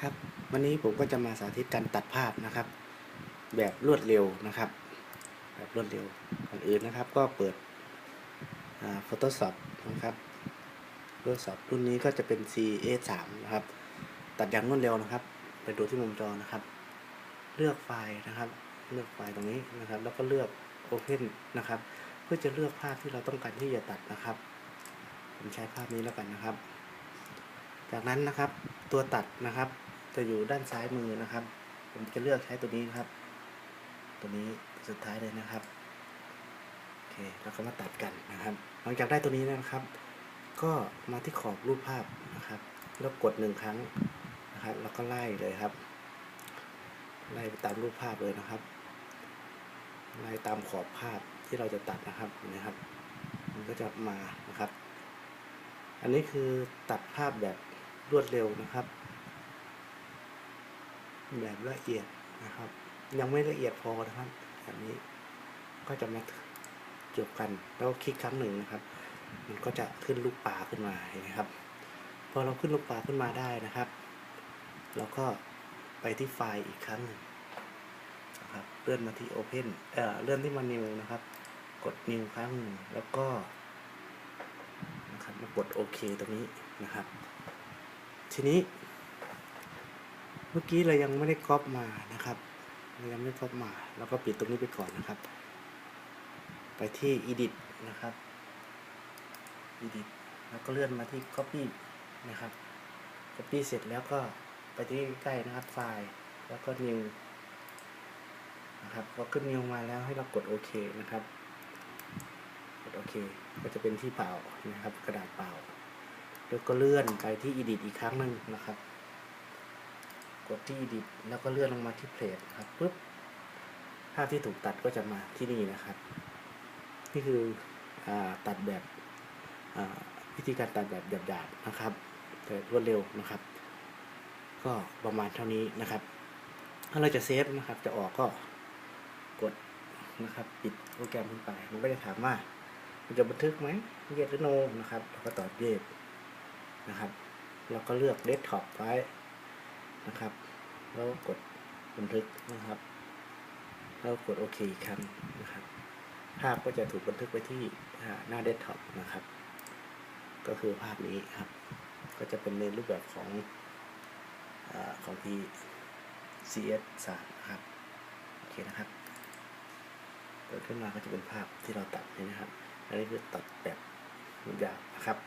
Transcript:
ครับ วันนี้ผมก็จะมาสาธิตการตัดภาพนะครับ แบบรวดเร็วนะครับ แบบรวดเร็วก่อนอื่นนะครับ ก็เปิดอ่า Photoshop นะครับ Photoshop รุ่นนี้ก็จะเป็น CA3 นะครับ ตัดอย่างรวดเร็วนะครับ ไปดูที่มุมจอนะครับ เลือกไฟล์นะครับ เลือกไฟล์ตรงนี้นะครับ แล้วก็เลือก Open นะครับ เพื่อจะเลือกภาพที่เราต้องการที่จะตัดนะครับผมใช้ภาพนี้แล้วกันนะครับ จากนั้นนะครับตัวตัดนะครับ จะอยู่ด้านซ้ายมือนะครับ ผมจะเลือกใช้ตัวนี้นะครับ ตัวนี้สุดท้ายเลยนะครับโอเคแล้วก็มาตัดกันนะครับ หลังจากได้ตัวนี้นะครับ ก็มาที่ขอบรูปภาพนะครับ แล้วกดหนึ่งครั้งนะครับ แล้วก็ไล่เลยครับ ไล่ไปตามรูปภาพเลยนะครับไล่ตามขอบภาพที่เราจะตัดนะครับเห็นะครับ มันก็จะมานะครับ อันนี้คือตัดภาพแบบรวดเร็วนะครับ แบบละเอียดนะครับ ยังไม่ละเอียดพอนะครับแบบนี้ก็จะมาจบกันแล้วคลิกครั้งหนึ่งนะครับ มันก็จะขึ้นลูกป่าขึ้นมาเห็นไหมครับ พอเราขึ้นลูกป่าขึ้นมาได้นะครับ เราก็ไปที่ไฟล์อีกครั้งนึงนะครับเลื่อนมาที่ Open เอ่อเลื่อนที่มา New นะครับ กด New ครั้งแล้วก็นะครับมากดโอเคตรงนี้นะครับ ทีนี้ มื่อกี้เรายังไม่ได้ก๊อปมานะครับเรายังไม่ก๊อปมาเราก็ปิดตรงนี้ไปก่อนนะครับ ไปที่ edit นะครับ edit แล้วก็เลื่อนมาที่ copy นะครับ copy เสร็จแล้วก็ไปที่ใกล้นะครับไฟล์แล้วก็ new นะครับพอขึ้น new มาแล้วให้เรากดโอเคนะครับกดโอเคก็จะเป็นที่เปล่านะครับ กระดาษเปล่าแล้วก็เลื่อนไปที่ edit อีกครั้งหนึ่งนะครับ กดที่ edit แล้วก็เลื่อนลงมาที่ plate ครับปุ๊บภาพที่ถูกตัดก็จะมาที่นี่นะครับ นี่คืออตัดแบบวิธีการตัดแบบหยาบๆนะครับแต่รวดเร็วนะครับ ก็ประมาณเท่านี้นะครับ ถ้าเราจะเซฟนะครับ จะออกก็กดนะครับ ปิดโปรแกรมขึ้นไป มันก็จะถามว่ามันจะบันทึกไหมเยสหรือโนนะครับเราก็ตอบเยสนะครับเราก็เลือกเดสก์ท็อปไว้ นะครับ แล้วกดบันทึกนะครับแล้วกดโอเคอีกครั้งนะครับ ภาพก็จะถูกบันทึกไว้ที่หน้าเดสก์ท็อปนะครับ ก็คือภาพนี้ครับ ก็จะเป็นในรูปแบบของอของที่ CS 3นะครับโอเคนะครับเปิดขึ้นมาก็จะเป็นภาพที่เราตัดนี่นะครับ อันนี้คือตัดแบบยาวนะครับ